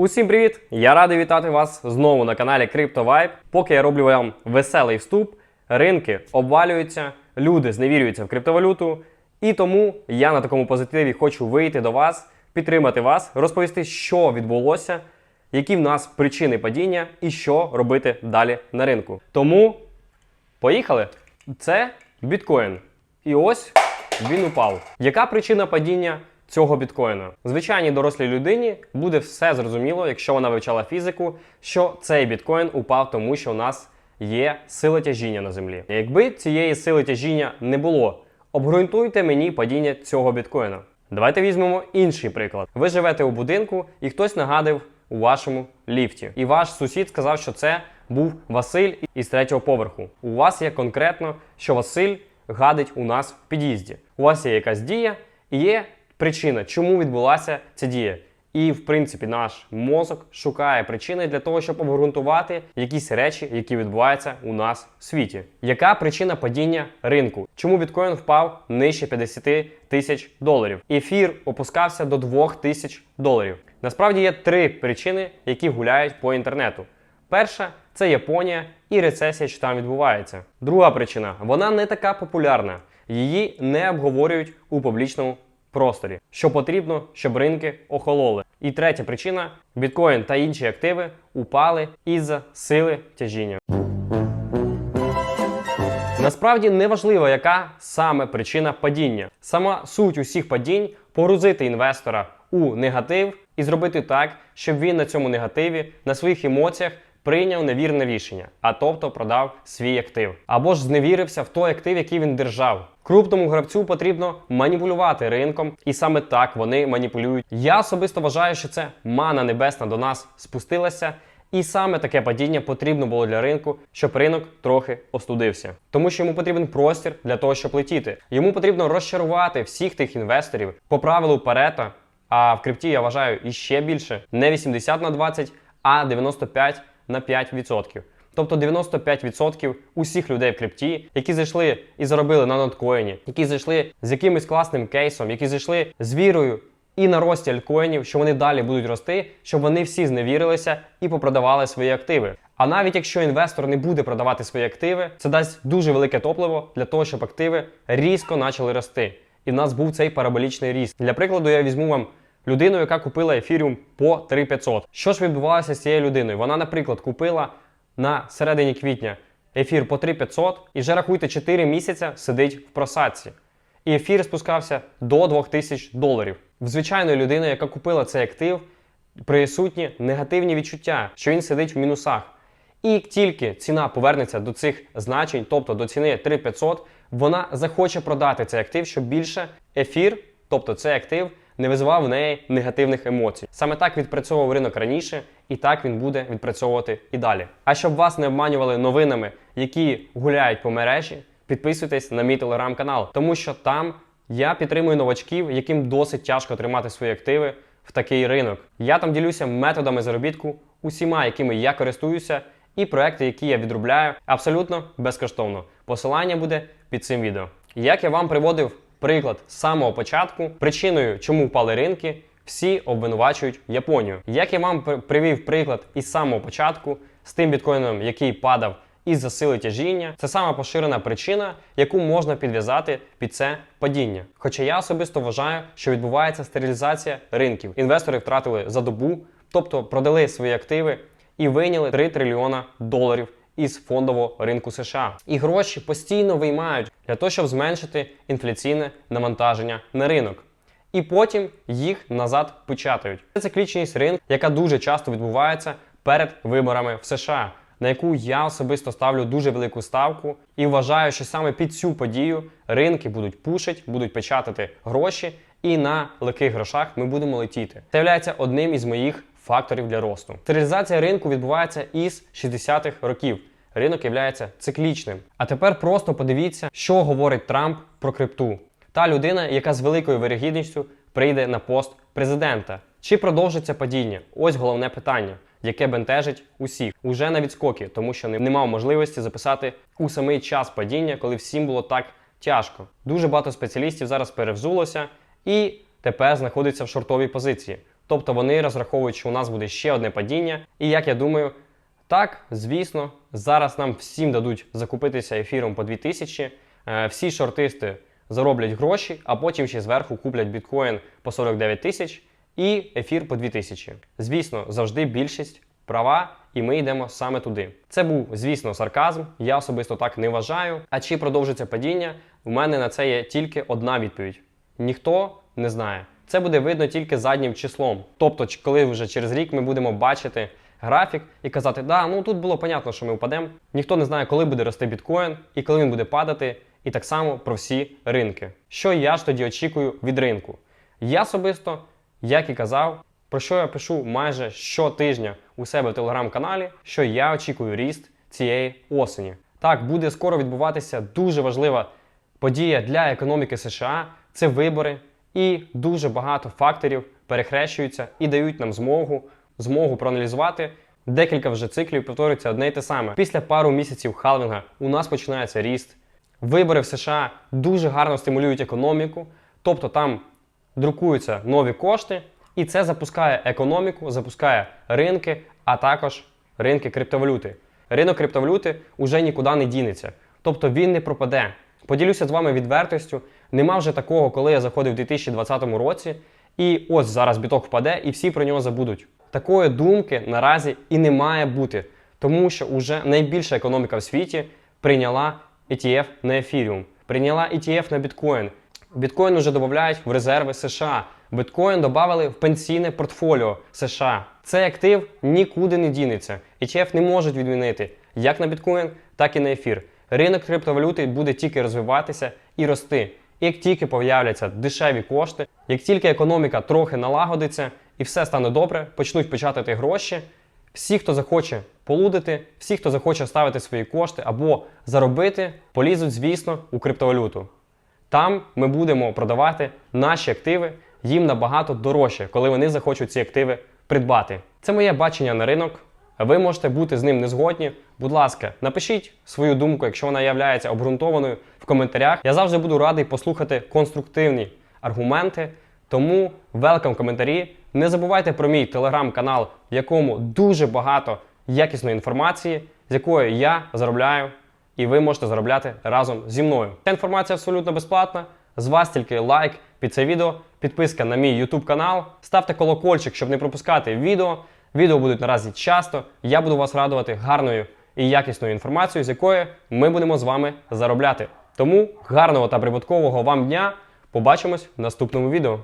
Усім привіт! Я радий вітати вас знову на каналі CryptoVibe. Поки я роблю вам веселий вступ, ринки обвалюються, люди зневірюються в криптовалюту. І тому я на такому позитиві хочу вийти до вас, підтримати вас, розповісти, що відбулося, які в нас причини падіння і що робити далі на ринку. Тому поїхали! Це біткоін. І ось він упав. Яка причина падіння цього біткоїна? Звичайній дорослій людині буде все зрозуміло, якщо вона вивчала фізику, що цей біткоін упав, тому що у нас є сила тяжіння на землі. Якби цієї сили тяжіння не було, обґрунтуйте мені падіння цього біткоїна. Давайте візьмемо інший приклад. Ви живете у будинку, і хтось нагадив у вашому ліфті. І ваш сусід сказав, що це був Василь із третього поверху. У вас є конкретно, що Василь гадить у нас в під'їзді. У вас є якась дія і є причина, чому відбулася ця дія. І, в принципі, наш мозок шукає причини для того, щоб обґрунтувати якісь речі, які відбуваються у нас в світі. Яка причина падіння ринку? Чому біткоін впав нижче 50 тисяч доларів? Ефір опускався до 2 тисяч доларів. Насправді є три причини, які гуляють по інтернету. Перша це Японія і рецесія, що там відбувається. Друга причина вона не така популярна, її не обговорюють у публічному просторі, що потрібно, щоб ринки охололи. І третя причина: біткоін та інші активи упали із-за сили тяжіння. Насправді не важливо, яка саме причина падіння. Сама суть усіх падінь погрузити інвестора у негатив і зробити так, щоб він на цьому негативі, на своїх емоціях прийняв невірне рішення, а тобто продав свій актив. Або ж зневірився в той актив, який він держав. Крупному гравцю потрібно маніпулювати ринком, і саме так вони маніпулюють. Я особисто вважаю, що це мана небесна до нас спустилася. І саме таке падіння потрібно було для ринку, щоб ринок трохи остудився. Тому що йому потрібен простір для того, щоб летіти. Йому потрібно розчарувати всіх тих інвесторів по правилу Парета. А в крипті я вважаю іще більше не 80 на 20, а 95 на 5%. Тобто 95% усіх людей в крипті, які зайшли і заробили на ноткоїні, які зайшли з якимось класним кейсом, які зайшли з вірою і на рості альткоїнів, що вони далі будуть рости, щоб вони всі зневірилися і попродавали свої активи. А навіть якщо інвестор не буде продавати свої активи, це дасть дуже велике топливо для того, щоб активи різко почали рости. І в нас був цей параболічний ріст. Для прикладу, я візьму вам людину, яка купила ефіріум по 3500. Що ж відбувалося з цією людиною? Вона, наприклад, купила на середині квітня ефір по 3500 і вже рахуйте 4 місяця сидить в просадці. І ефір спускався до 2000 доларів. В звичайної людини, яка купила цей актив, присутні негативні відчуття, що він сидить в мінусах. І тільки ціна повернеться до цих значень, тобто до ціни 3500, вона захоче продати цей актив, щоб більше ефір, тобто цей актив, не визивав в неї негативних емоцій. Саме так відпрацьовував ринок раніше, і так він буде відпрацьовувати і далі. А щоб вас не обманювали новинами, які гуляють по мережі, підписуйтесь на мій телеграм-канал, тому що там я підтримую новачків, яким досить тяжко тримати свої активи в такий ринок. Я там ділюся методами заробітку, усіма, якими я користуюся, і проекти, які я відробляю, абсолютно безкоштовно. Посилання буде під цим відео. Як я вам приводив приклад з самого початку, причиною, чому впали ринки, всі обвинувачують Японію. Як я вам привів приклад із самого початку з тим біткоїном, який падав із-за сили тяжіння, це сама поширена причина, яку можна підв'язати під це падіння. Хоча я особисто вважаю, що відбувається стерилізація ринків. Інвестори втратили за добу, тобто продали свої активи і вийняли 3 трильйона доларів із фондового ринку США. І гроші постійно виймають для того, щоб зменшити інфляційне навантаження на ринок. І потім їх назад печатають. Це циклічність ринку, яка дуже часто відбувається перед виборами в США, на яку я особисто ставлю дуже велику ставку і вважаю, що саме під цю подію ринки будуть пушити, будуть печатати гроші, і на легких грошах ми будемо летіти. Це є одним із моїх факторів для росту. Стерилізація ринку відбувається із 60-х років. Ринок є циклічним. А тепер просто подивіться, що говорить Трамп про крипту. Та людина, яка з великою вирогідністю прийде на пост президента. Чи продовжиться падіння? Ось головне питання, яке бентежить усіх уже на відскоки, тому що не мав можливості записати у самий час падіння, коли всім було так тяжко. Дуже багато спеціалістів зараз перевзулося і тепер знаходиться в шортовій позиції. Тобто вони розраховують, що у нас буде ще одне падіння. І як я думаю, так, звісно, зараз нам всім дадуть закупитися ефіром по 2000. Е, Всі шортисти зароблять гроші, а потім ще зверху куплять біткоін по 49 тисяч і ефір по 2000. Звісно, завжди більшість права, і ми йдемо саме туди. Це був, звісно, сарказм. Я особисто так не вважаю. А чи продовжиться падіння? У мене на це є тільки одна відповідь: ніхто не знає. Це буде видно тільки заднім числом. Тобто, коли вже через рік ми будемо бачити графік і казати, да, ну тут було понятно, що ми впадемо. Ніхто не знає, коли буде рости біткоін і коли він буде падати. І так само про всі ринки. Що я ж тоді очікую від ринку? Я особисто, як і казав, про що я пишу майже щотижня у себе в телеграм-каналі, що я очікую ріст цієї осені. Так, буде скоро відбуватися дуже важлива подія для економіки США це вибори, і дуже багато факторів перехрещуються і дають нам змогу, змогу проаналізувати. Декілька вже циклів повторюється одне й те саме. Після пару місяців халвінга у нас починається ріст. Вибори в США дуже гарно стимулюють економіку, тобто там друкуються нові кошти, і це запускає економіку, запускає ринки, а також ринки криптовалюти. Ринок криптовалюти уже нікуди не дінеться, тобто він не пропаде. Поділюся з вами відвертостю. Нема вже такого, коли я заходив у 2020 році, і ось зараз біток впаде, і всі про нього забудуть. Такої думки наразі і не має бути, тому що уже найбільша економіка в світі прийняла ETF на ефіріум, прийняла ETF на біткоін. Біткоін вже додають в резерви США. Біткоін додали в пенсійне портфоліо США. Цей актив нікуди не дінеться. ETF не можуть відмінити як на біткоін, так і на ефір. Ринок криптовалюти буде тільки розвиватися і рости. Як тільки появляться дешеві кошти, як тільки економіка трохи налагодиться і все стане добре, почнуть печатати гроші. Всі, хто захоче полудити, всі, хто захоче ставити свої кошти або заробити, полізуть, звісно, у криптовалюту. Там ми будемо продавати наші активи їм набагато дорожче, коли вони захочуть ці активи придбати. Це моє бачення на ринок. Ви можете бути з ним не згодні. Будь ласка, напишіть свою думку, якщо вона є обґрунтованою в коментарях. Я завжди буду радий послухати конструктивні аргументи. Тому велкам коментарі. Не забувайте про мій телеграм-канал, в якому дуже багато якісної інформації, з якої я заробляю, і ви можете заробляти разом зі мною. Ця інформація абсолютно безплатна. З вас тільки лайк під це відео, підписка на мій YouTube канал, ставте колокольчик, щоб не пропускати відео. Відео будуть наразі часто. Я буду вас радувати гарною і якісною інформацією, з якої ми будемо з вами заробляти. Тому гарного та прибуткового вам дня! Побачимось в наступному відео.